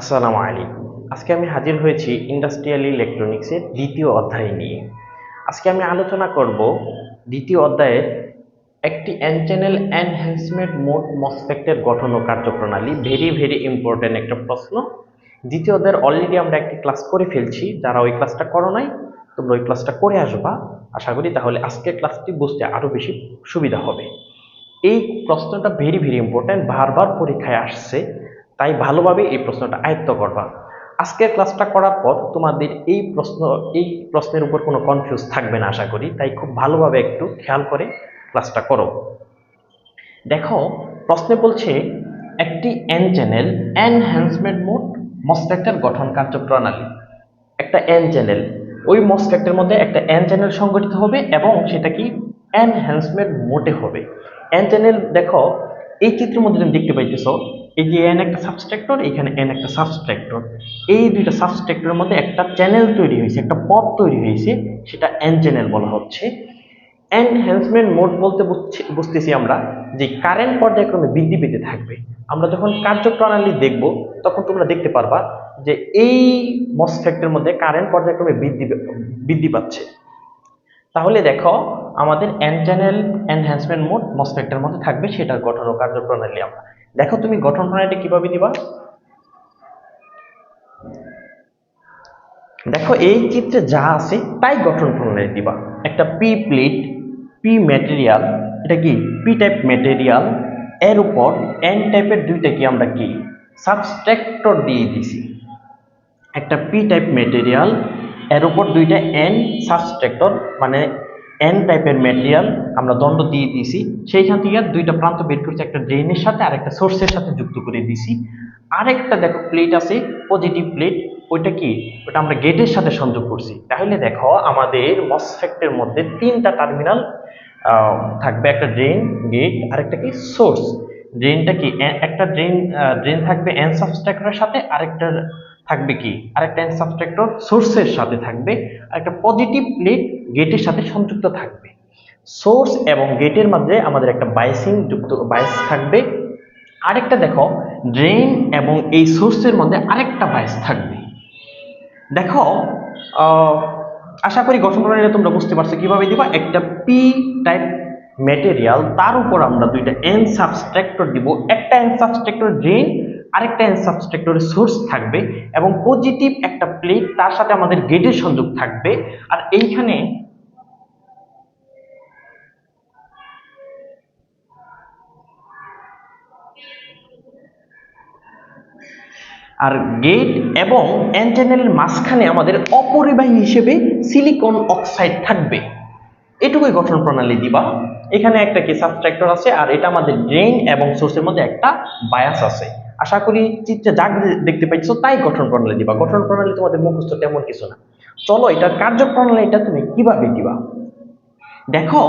আসসালামু আলাইকুম। আজকে আমি হাজির হয়েছি ইন্ডাস্ট্রিয়াল ইলেকট্রনিক্সের দ্বিতীয় অধ্যায় নিয়ে। আজকে আমি আলোচনা করব দ্বিতীয় অধ্যায়ের একটি এন চ্যানেল এনহ্যান্সমেন্ট মোড মসফেক্টের গঠন ও কার্যপ্রণালী। ভেরি ভেরি ইম্পর্টেন্ট একটা প্রশ্ন। দ্বিতীয় অধ্যায়ের অলরেডি আমরা একটি ক্লাস করে ফেলছি। যারা ওই ক্লাসটা করো নাই, তোমরা ওই ক্লাসটা করে আসবা। আশা করি তাহলে আজকের ক্লাসটি বুঝতে আরও বেশি সুবিধা হবে। এই প্রশ্নটা ভেরি ভেরি ইম্পর্ট্যান্ট বারবার পরীক্ষায় আসছে। তাই ভালোভাবে এই প্রশ্নটা আয়ত্ত করবা। আজকের ক্লাসটা করার পর তোমাদের এই প্রশ্ন, এই প্রশ্নের উপর কোনো কনফিউজ থাকবে না আশা করি, তাই খুব ভালোভাবে একটু খেয়াল করে ক্লাসটা করো। দেখো, প্রশ্নে বলছে, একটি এন চ্যানেল এনহ্যান্সমেন্ট মোড মসফেক্টের গঠন কার্যপ্রণালী। একটা এন চ্যানেল ওই মসফেক্টের মধ্যে একটা এন চ্যানেল সংগঠিত হবে এবং সেটা কি? এনহ্যান্সমেন্ট মোডে হবে। এন চ্যানেল দেখো, এই চিত্রের মধ্যে তুমি দেখতে পাইতেছো এই যে এন একটা সাবস্ট্রাক্টর এখানে এন একটা সাবস্ট্রাক্টর এই দুইটা সাবস্ট্রাক্টরের মধ্যে একটা চ্যানেল তৈরি হয়েছে, একটা পথ তৈরি হয়েছে, সেটা এন চ্যানেল বলা হচ্ছে। এনহ্যান্সমেন্ট মোড বলতে বুঝতেছি আমরা যে কারেন্ট পর্যায়ক্রমে বৃদ্ধি পেতে থাকবে। আমরা যখন কার্যপ্রণালী দেখব, তখন তোমরা দেখতে পারবা যে এই মসফেক্টের মধ্যে কারেন্ট পর্যায়ক্রমে বৃদ্ধি বৃদ্ধি পাচ্ছে। তাহলে দেখো, আমাদের এন চ্যানেল এনহ্যান্সমেন্ট মোড মসফেক্টের মধ্যে থাকবে, সেটার গঠন ও কার্যপ্রণালী আমরা দেখো তুমি গঠন প্রণালীটা কীভাবে দিবা? দেখো এই চিত্রে যা আছে, তাই গঠন প্রণালী দিবা। একটা পি প্লেট পি ম্যাটেরিয়াল এটা কি? পি টাইপ ম্যাটেরিয়াল এর উপর এন টাইপের দুইটা কি আমরা কি? সাবস্ট্রাক্টর দিয়ে দিছি। একটা পি টাইপ ম্যাটেরিয়াল এর উপর দুইটা এন সাবস্ট্রাক্টর মানে এন টাইপের ম্যাটেরিয়াল আমরা দণ্ড দিয়ে দিয়েছি। সেইখান থেকে দুইটা প্রান্ত বের করছি, একটা ড্রেনের সাথে আর একটা সোর্সের সাথে যুক্ত করে দিছি আরেকটা দেখো প্লেট আছে পজিটিভ প্লেট ওইটা কি? ওটা আমরা গেটের সাথে সংযোগ করছি। তাহলে দেখো আমাদের মসফেক্টের মধ্যে তিনটা টার্মিনাল থাকবে, একটা ড্রেন গেট আর একটা কি সোর্স ড্রেনটা কি? একটা ড্রেন ড্রেন থাকবে এন সাবস্ট্রাক্টরের সাথে আরেকটা থাকবে কি? আরেকটা এন সাবস্ট্রাক্টর সোর্সের সাথে থাকবে আর একটা পজিটিভ প্লেট গেটের সাথে সংযুক্ত থাকবে। সোর্স এবং গেটের মধ্যে আমাদের একটা বাইসিং যুক্ত বাইস থাকবে। আরেকটা দেখো ড্রেন এবং এই সোর্সের মধ্যে আরেকটা বাইস থাকবে। দেখো আশা করি গঠন প্রণালীটা তোমরা বুঝতে পারছ কীভাবে দিবা? একটা পি টাইপ ম্যাটেরিয়াল তার উপর আমরা দুইটা এন সাবস্ট্রাক্টর দিব। একটা এন সাবস্ট্রাক্টর ড্রেন আরেকটা এন সাবস্ট্রাক্টরের সোর্স থাকবে এবং পজিটিভ একটা প্লেট তার সাথে আমাদের গেটের সংযোগ থাকবে। আর এইখানে আর গেট এবং অ্যান্টেনেলের মাঝখানে আমাদের অপরিবাহী হিসেবে সিলিকন অক্সাইড থাকবে। এটুকুই গঠন প্রণালী দিবা। এখানে একটা কি সাবস্ট্রাক্টর আছে, আর এটা আমাদের ড্রেন এবং সোর্সের মধ্যে একটা বায়াস আছে। আশা করি চিত্রে যা দেখতে পাইছো তাই গঠন প্রণালী দিবা। গঠন প্রণালী তোমাদের মুখস্থ তেমন কিছু না। চলো, এটার কার্যপ্রণালীটা তুমি কীভাবে দিবা? দেখো,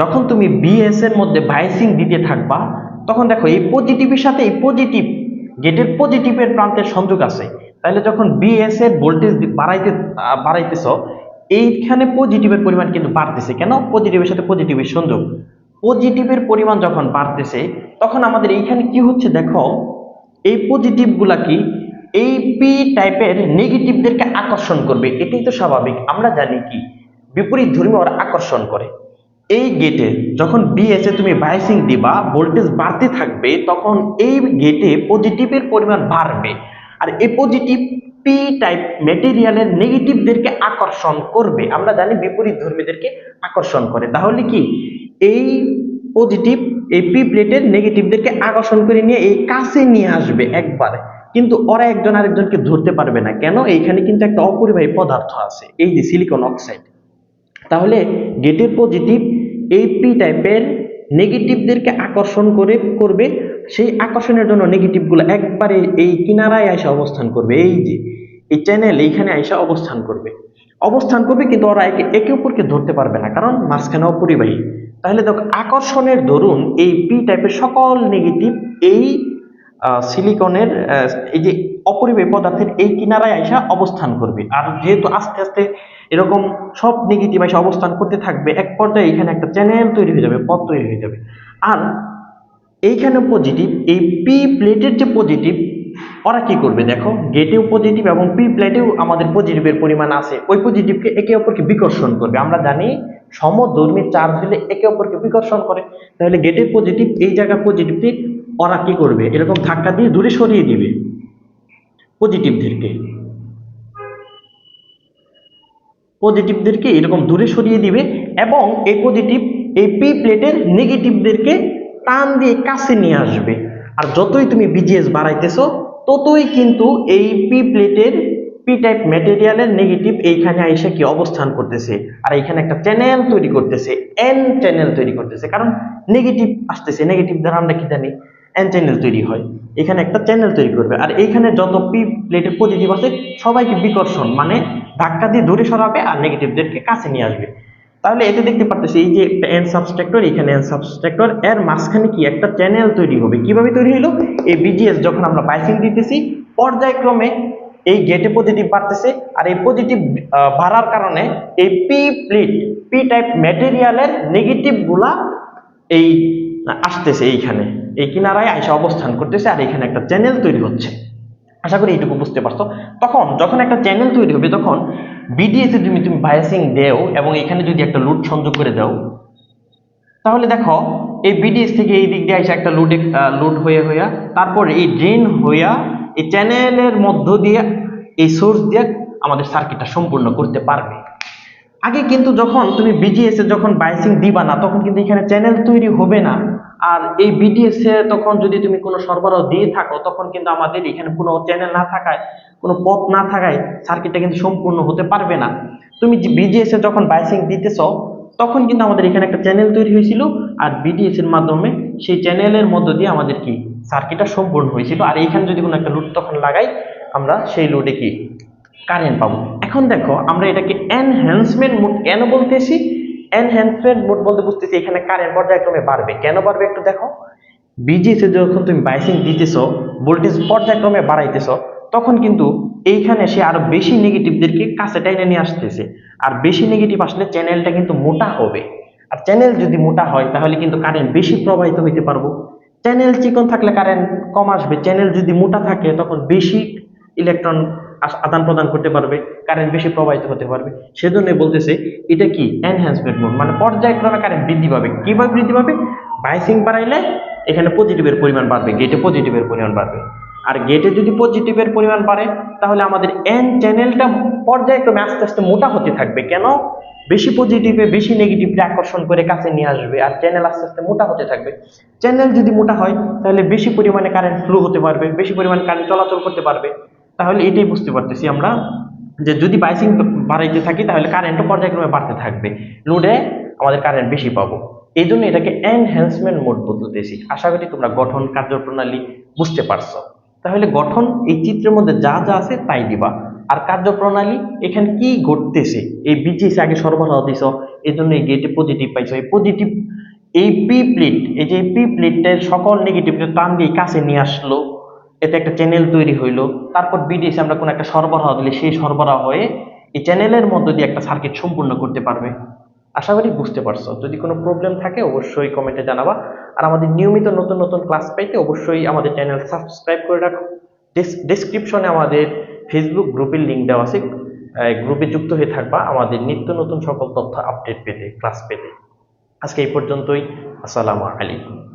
যখন তুমি বিএস এর মধ্যে বাইসিং দিতে থাকবা, তখন দেখো এই পজিটিভের সাথে এই পজিটিভ গেটের পজিটিভের প্রান্তের সংযোগ আছে। তাহলে যখন বিএস এর ভোল্টেজ বাড়াইতে বাড়াইতেছ, এইখানে পজিটিভের পরিমাণ কিন্তু বাড়তেছে। কেন? পজিটিভের সাথে পজিটিভের সংযোগ। পজিটিভের পরিমাণ যখন বাড়তেছে, তখন আমাদের এইখানে কি হচ্ছে দেখো এই পজিটিভগুলা কি? এই পি টাইপের নেগেটিভদেরকে আকর্ষণ করবে, এটাই তো স্বাভাবিক। আমরা জানি কি? বিপরীত ধর্মী ওরা আকর্ষণ করে। এই গেটে যখন বিএসএ তুমি বাইসিং দিবা ভোল্টেজ বাড়তে থাকবে, তখন এই গেটে পজিটিভের পরিমাণ বাড়বে। আর এই পজিটিভ পি টাইপ মেটেরিয়ালের নেগেটিভদেরকে আকর্ষণ করবে। আমরা জানি বিপরীত ধর্মীদেরকে আকর্ষণ করে। তাহলে কি? এই পজিটিভ এই পি প্লেটের নেগেটিভদেরকে আকর্ষণ করে নিয়ে এই কাছে নিয়ে আসবে একবারে। কিন্তু ওরা একজন আরেকজনকে ধরতে পারবে না। কেন? এইখানে কিন্তু একটা অপরিবাহী পদার্থ আছে, এই যে সিলিকন অক্সাইড তাহলে গেটের পজিটিভ এই পি টাইপের নেগেটিভদেরকে আকর্ষণ করে, করবে। সেই আকর্ষণের জন্য নেগেটিভগুলো একবারে এই কিনারায় আইসা অবস্থান করবে। এই যে, এই চ্যানেল এইখানে আইসা অবস্থান করবে। অবস্থান করবে কিন্তু ওরা একে একে অপরকে ধরতে পারবে না। কারণ মাঝখানে অপরিবাহী। তাহলে দেখো, আকর্ষণের দরুন এই পি টাইপের সকল নেগেটিভ এই সিলিকনের এই যে অপরিবাহী পদার্থের এই কিনারায় আইসা অবস্থান করবে। আর যেহেতু আস্তে আস্তে এরকম সব নেগেটিভ এসে অবস্থান করতে থাকবে, এক পর্যায়ে এখানে একটা চ্যানেল তৈরি হয়ে যাবে, পথ তৈরি হয়ে যাবে। আর এইখানে পজিটিভ এই পি প্লেটের যে পজিটিভ ওরা কি করবে দেখো গেটেও পজিটিভ এবং পি প্লেটেও আমাদের পজিটিভের পরিমাণ আছে। ওই পজিটিভকে একে অপরকে বিকর্ষণ করবে। আমরা জানি সমধর্মী চার্জ হলে একে অপরকে বিকর্ষণ করে। তাহলে গেটের পজিটিভ এই জায়গায় পজিটিভকে ওরা কি করবে? এরকম ধাক্কা দিয়ে দূরে সরিয়ে দিবে পজিটিভদেরকে পজিটিভদেরকে এরকম দূরে সরিয়ে দিবে এবং এই পজিটিভ এই পি প্লেটের নেগেটিভদেরকে টান দিয়ে কাছে নিয়ে আসবে। আর যতই তুমি বিজিএস বাড়াইতেছো, ততই কিন্তু এই পি প্লেটের পি টাইপ ম্যাটেরিয়ালের নেগেটিভ এইখানে এসে কি অবস্থান করতেছে? আর এখানে একটা চ্যানেল তৈরি করতেছে এন চ্যানেল তৈরি করতেছে। কারণ নেগেটিভ আসতেছে নেগেটিভ দ্বারা আমরা কি জানি? এন চ্যানেল তৈরি হয়। এখানে একটা চ্যানেল তৈরি করবে। আর এইখানে যত পি প্লেটের পজিটিভ আছে, সবাইকে বিকর্ষণ মানে ধাক্কা দিয়ে দূরে সরাবে আর নেগেটিভদেরকে কাছে নিয়ে আসবে। তাহলে এতে দেখতে পারতেছি, এই যে এন সাবস্ট্রাক্টর এখানে এন সাবস্ট্রাক্টর এর মাঝখানে কি একটা চ্যানেল তৈরি হবে? কীভাবে তৈরি হলো এই বিজিএস যখন আমরা বাইসিং দিতেছি, পর্যায়ক্রমে এই গেটে পজিটিভ বাড়তেছে আর এই পজিটিভ বাড়ার কারণে এই পি প্লেট পি টাইপ ম্যাটেরিয়ালের নেগেটিভগুলা এই আসতেছে এইখানে। এই কিনারায় আইসা অবস্থান করতেছে আর এখানে একটা চ্যানেল তৈরি হচ্ছে। আশা করি এইটুকু বুঝতে পারছ। তখন, যখন একটা চ্যানেল তৈরি হবে, তখন বিডিএস তুমি তুমি বায়াসিং দেও এবং এখানে যদি একটা লুট সংযোগ করে দাও, তাহলে দেখো, এই বিডিএস থেকে এই দিক দিয়ে এসে একটা লুড লুড হয়ে হইয়া তারপর এই ড্রেন হইয়া এই চ্যানেলের মধ্য দিয়ে এই সোর্স দিয়ে আমাদের সার্কিটটা সম্পূর্ণ করতে পারবে। আগে কিন্তু যখন তুমি বিজিএস এ যখন বাইসিং দিবা না, তখন কিন্তু এখানে চ্যানেল তৈরি হবে না। আর এই বিডিএস এ তখন যদি তুমি কোনো সরবরাহ দিয়ে থাকো, তখন কিন্তু আমাদের এখানে কোনো চ্যানেল না থাকায়, কোনো পথ না থাকায় সার্কিটটা কিন্তু সম্পূর্ণ হতে পারবে না। তুমি বিজিএস এ যখন বাইসিং দিতেছ, তখন কিন্তু আমাদের এখানে একটা চ্যানেল তৈরি হয়েছিল। আর বিডিএস এর মাধ্যমে সেই চ্যানেলের মধ্য দিয়ে আমাদের কি সার্কিটটা সম্পূর্ণ হয়েছিল। আর এইখানে যদি কোনো একটা লোড তখন লাগাই, আমরা সেই লোডে কি? কারেন্ট পাবো। এখন দেখো, আমরা এটাকে এনহ্যান্সমেন্ট মোড কেন বলতেছি? এনহ্যান্সমেন্ট মোড বলতে বুঝতেছি এখানে কারেন্ট পর্যায়ক্রমে বাড়বে। কেন বাড়বে একটু দেখো। বিজিএস যখন তুমি বাইসিং দিতেছো ভোল্টেজ পর্যায়ক্রমে বাড়াইতেছো, তখন কিন্তু এইখানে সে আরও বেশি নেগেটিভদেরকে কাছে টাইনে নিয়ে আসতেছে। আর বেশি নেগেটিভ আসলে চ্যানেলটা কিন্তু মোটা হবে। আর চ্যানেল যদি মোটা হয়, তাহলে কিন্তু কারেন্ট বেশি প্রবাহিত হইতে পারব। চ্যানেল চিকন থাকলে কারেন্ট কম আসবে। চ্যানেল যদি মোটা থাকে, তখন বেশি ইলেকট্রন আদান প্রদান করতে পারবে কারেন্ট বেশি প্রবাহিত হতে পারবে। সেজন্য বলতেছে, এটা কি? এনহ্যান্সমেন্ট মোড মানে পর্যায়ক্রমে কারেন্ট বৃদ্ধি পাবে। কীভাবে বৃদ্ধি পাবে? বাইসিং বাড়াইলে এখানে পজিটিভের পরিমাণ বাড়বে গেটে পজিটিভের পরিমাণ বাড়বে। আর গেটে যদি পজিটিভের পরিমাণ বাড়ে, তাহলে আমাদের এন চ্যানেলটা পর্যায়ক্রমে আস্তে আস্তে মোটা হতে থাকবে। কেন? বেশি পজিটিভে বেশি নেগেটিভে আকর্ষণ করে কাছে নিয়ে আসবে। আর চ্যানেল আস্তে আস্তে মোটা হতে থাকবে। চ্যানেল যদি মোটা হয়, তাহলে বেশি পরিমাণে কারেন্ট ফ্লো হতে পারবে, বেশি পরিমাণে কারেন্ট চলাচল করতে পারবে। তাহলে এটাই বুঝতে পারতেছি আমরা যে যদি বাইসিং বাড়াইতে থাকি, তাহলে কারেন্টও পর্যায়ক্রমে বাড়তে থাকবে। লোডে আমাদের কারেন্ট বেশি পাবো। এই জন্য এটাকে এনহ্যান্সমেন্ট মোড বলতেছি। আশা করি তোমরা গঠন, কার্যপ্রণালী বুঝতে পারছ। তাহলে গঠন এই চিত্রের মধ্যে যা যা আছে তাই দিবা। আর কার্যপ্রণালী, এখানে কি ঘটতেছে? এই বিজিএস আগে সরবরাহ দিছ এই জন্য এই গেটে পজিটিভ পাইছো। এই পজিটিভ এই পি প্লেট এই যে পি প্লেটের সকল নেগেটিভকে টান দিয়ে কাছে নিয়ে আসলো, এতে একটা চ্যানেল তৈরি হইল। তারপর বিডিএস আমরা কোনো একটা সরবরাহ দিলে সেই সরবরাহ হয়ে এই চ্যানেলের মধ্য দিয়ে একটা সার্কিট সম্পূর্ণ করতে পারবে। আশা করি বুঝতে পারছ। যদি কোনো প্রবলেম থাকে, অবশ্যই কমেন্টে জানাবা। আর আমাদের নিয়মিত নতুন নতুন ক্লাস পাইতে অবশ্যই আমাদের চ্যানেল সাবস্ক্রাইব করে রাখো। ডেসক্রিপশনে আমাদের ফেসবুক গ্রুপের লিঙ্ক দেওয়া আছে। গ্রুপে যুক্ত হয়ে থাকবা আমাদের নিত্য নতুন সকল তথ্য আপডেট পেতে ক্লাস পেতে। আজকে এই পর্যন্তই। আসসালামু আলাইকুম।